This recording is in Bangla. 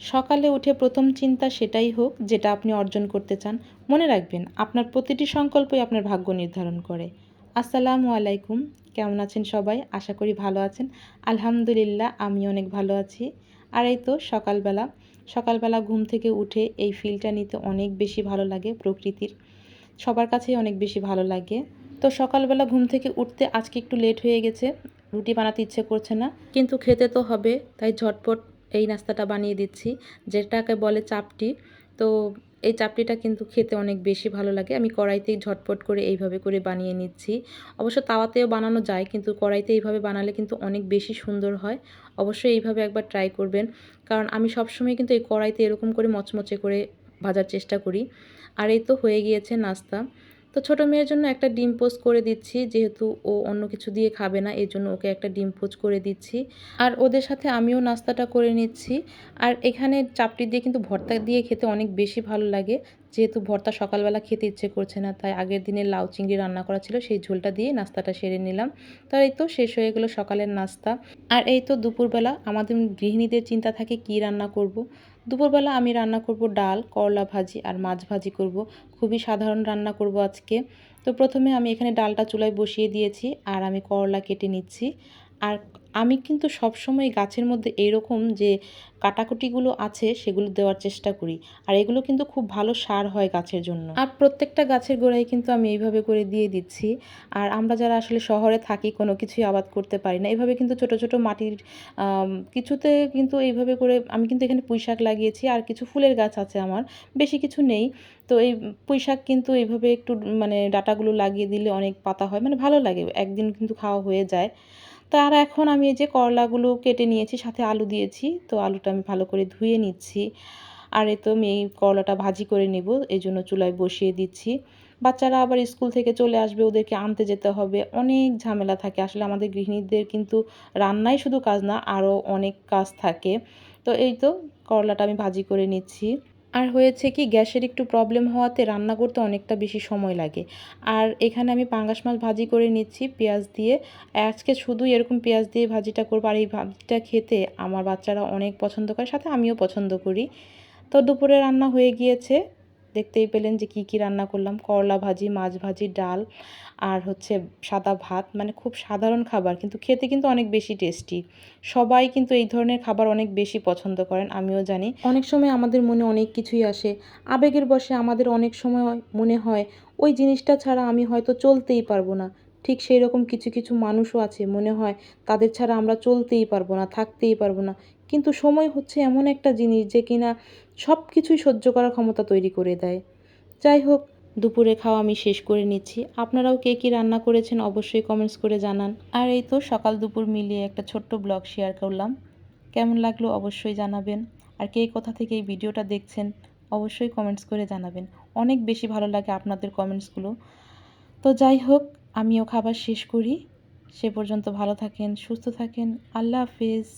সকালে উঠে প্রথম চিন্তা সেটাই হোক যেটা আপনি অর্জন করতে চান। মনে রাখবেন, আপনার প্রতিটি সংকল্পই আপনার ভাগ্য নির্ধারণ করে। আসসালামু আলাইকুম। কেমন আছেন সবাই? আশা করি ভালো আছেন। আলহামদুলিল্লাহ আমি অনেক ভালো আছি। আর এই তো সকালবেলা। সকালবেলা ঘুম থেকে উঠে এই ফিলটা নিতে অনেক বেশি ভালো লাগে প্রকৃতির। সবার কাছেই অনেক বেশি ভালো লাগে। তো সকালবেলা ঘুম থেকে উঠতে আজকে একটু লেট হয়ে গেছে। রুটি বানাতে ইচ্ছে করছে না, কিন্তু খেতে তো হবে, তাই ঝটপট এই নাস্তাটা বানিয়ে দিচ্ছি। যেটাকে বলে চাপটি, তো এই চাপটিটা কিন্তু খেতে অনেক বেশি ভালো লাগে। আমি কড়াইতেই ঝটপট করে এইভাবে করে বানিয়ে নিচ্ছি। অবশ্য তাওয়াতেও বানানো যায়, কিন্তু কড়াইতে এইভাবে বানালে কিন্তু অনেক বেশি সুন্দর হয়। অবশ্যই এইভাবে একবার ট্রাই করবেন, কারণ আমি সবসময় কিন্তু এই কড়াইতে এরকম করে মচমচে করে ভাজার চেষ্টা করি। আর এই তো হয়ে গিয়েছে নাস্তা। তো ছোট মেয়ের জন্য একটা ডিম পোজ করে দিচ্ছি, যেহেতু ও অন্য কিছু দিয়ে খাবে না, এই জন্য ওকে একটা ডিম পোজ করে দিচ্ছি। আর ওদের সাথে আমিও নাস্তাটা করে নিচ্ছি। আর এখানে চাপটি দিয়ে কিন্তু ভর্তা দিয়ে খেতে অনেক বেশি ভালো লাগে। যেহেতু ভর্তা সকালবেলা খেতে ইচ্ছে করছে না, তাই আগের দিনে লাউ চিংড়ি রান্না করা ছিল, সেই ঝোলটা দিয়ে নাস্তাটা সেরে নিলাম। তো এই তো শেষ হয়ে গেলো সকালের নাস্তা। আর এই তো দুপুরবেলা আমাদের গৃহিণীদের চিন্তা থাকে, কি রান্না করব। দুপুরবেলা আমি রান্না করব ডাল, করলা ভাজি আর মাছ ভাজি করব। খুবই সাধারণ রান্না করব আজকে। তো প্রথমে আমি এখানে ডালটা চুলায় বসিয়ে দিয়েছি আর আমি করলা কেটে নিচ্ছি। আর আমি কিন্তু সবসময় গাছের মধ্যে এইরকম যে কাটাকুটিগুলো আছে সেগুলো দেওয়ার চেষ্টা করি। আর এগুলো কিন্তু খুব ভালো সার হয় গাছের জন্য। আর প্রত্যেকটা গাছের গোড়ায় কিন্তু আমি এইভাবে করে দিয়ে দিচ্ছি। আর আমরা যারা আসলে শহরে থাকি কোনো কিছুই আবাদ করতে পারি না। এইভাবে কিন্তু ছোট ছোট মাটির কিছুতে কিন্তু এইভাবে করে আমি কিন্তু এখানে পুঁই শাক লাগিয়েছি। আর কিছু ফুলের গাছ আছে আমার, বেশি কিছু নেই। তো এই পুঁই শাক কিন্তু এইভাবে একটু মানে ডাটাগুলো লাগিয়ে দিলে অনেক পাতা হয়। মানে ভালো লাগে, একদিন কিন্তু খাওয়া হয়ে যায়। তার এখন আমি এই যে করলাগুলো কেটে নিয়েছি, সাথে আলু দিয়েছি। তো আলুটা আমি ভালো করে ধুয়ে নিচ্ছি। আর এ তো আমি এই করলাটা ভাজি করে নেব, এই জন্য চুলায় বসিয়ে দিচ্ছি। বাচ্চারা আবার স্কুল থেকে চলে আসবে, ওদেরকে আনতে যেতে হবে। অনেক ঝামেলা থাকে। আসলে আমাদের গৃহিণীদের কিন্তু রান্নাই শুধু কাজ না, আরও অনেক কাজ থাকে। তো এই তো করলাটা আমি ভাজি করে নিচ্ছি। আর হয়েছে কি, গ্যাসের একটু প্রবলেম হওয়াতে রান্না করতে অনেকটা বেশি সময় লাগে। আর এখানে আমি পাঙ্গাস মাছ ভাজি করে নিচ্ছি, পেঁয়াজ দিয়ে। আজকে শুধু এরকম পেঁয়াজ দিয়ে ভাজিটা করব, আর এই ভাজিটা খেতে আমার বাচ্চারা অনেক পছন্দ করে, সাথে আমিও পছন্দ করি। তো দুপুরে রান্না হয়ে গিয়েছে। দেখতেই পেলেন যে কি কি রান্না করলাম। করলা ভাজি, মাছ ভাজি, ডাল আর হচ্ছে সাদা ভাত মানে খুব সাধারণ খাবার কিন্তু খেতে কিন্তু অনেক বেশি টেস্টি। সবাই কিন্তু এই ধরনের খাবার অনেক বেশি পছন্দ করেন, আমিও জানি। অনেক সময় আমাদের মনে অনেক কিছুই আসে। আবেগের বসে আমাদের অনেক সময় মনে হয়, ওই জিনিসটা ছাড়া আমি হয়তো চলতেই পারব না। ঠিক সেই রকম কিছু কিছু মানুষও আছে মনে হয় তাদের ছাড়া আমরা চলতেই পারব না, থাকতেই পারব না। কিন্তু সময় হচ্ছে এমন একটা জিনিস যে কিনা সব কিছুই সহ্য করার ক্ষমতা তৈরি করে দেয়। যাই হোক, দুপুরে খাওয়া আমি শেষ করে নিচ্ছি। আপনারাও কে কী রান্না করেছেন অবশ্যই কমেন্টস করে জানান। আর এই তো সকাল দুপুর মিলিয়ে একটা ছোট্ট ব্লগ শেয়ার করলাম। কেমন লাগল অবশ্যই জানাবেন। আর কে কোথা থেকে এই ভিডিওটা দেখছেন অবশ্যই কমেন্টস করে জানাবেন। অনেক বেশি ভালো লাগে আপনাদের কমেন্টসগুলো তো যাই হোক আমিও খাবার শেষ করি। সে পর্যন্ত ভালো থাকেন সুস্থ থাকেন। আল্লাহ হাফিজ।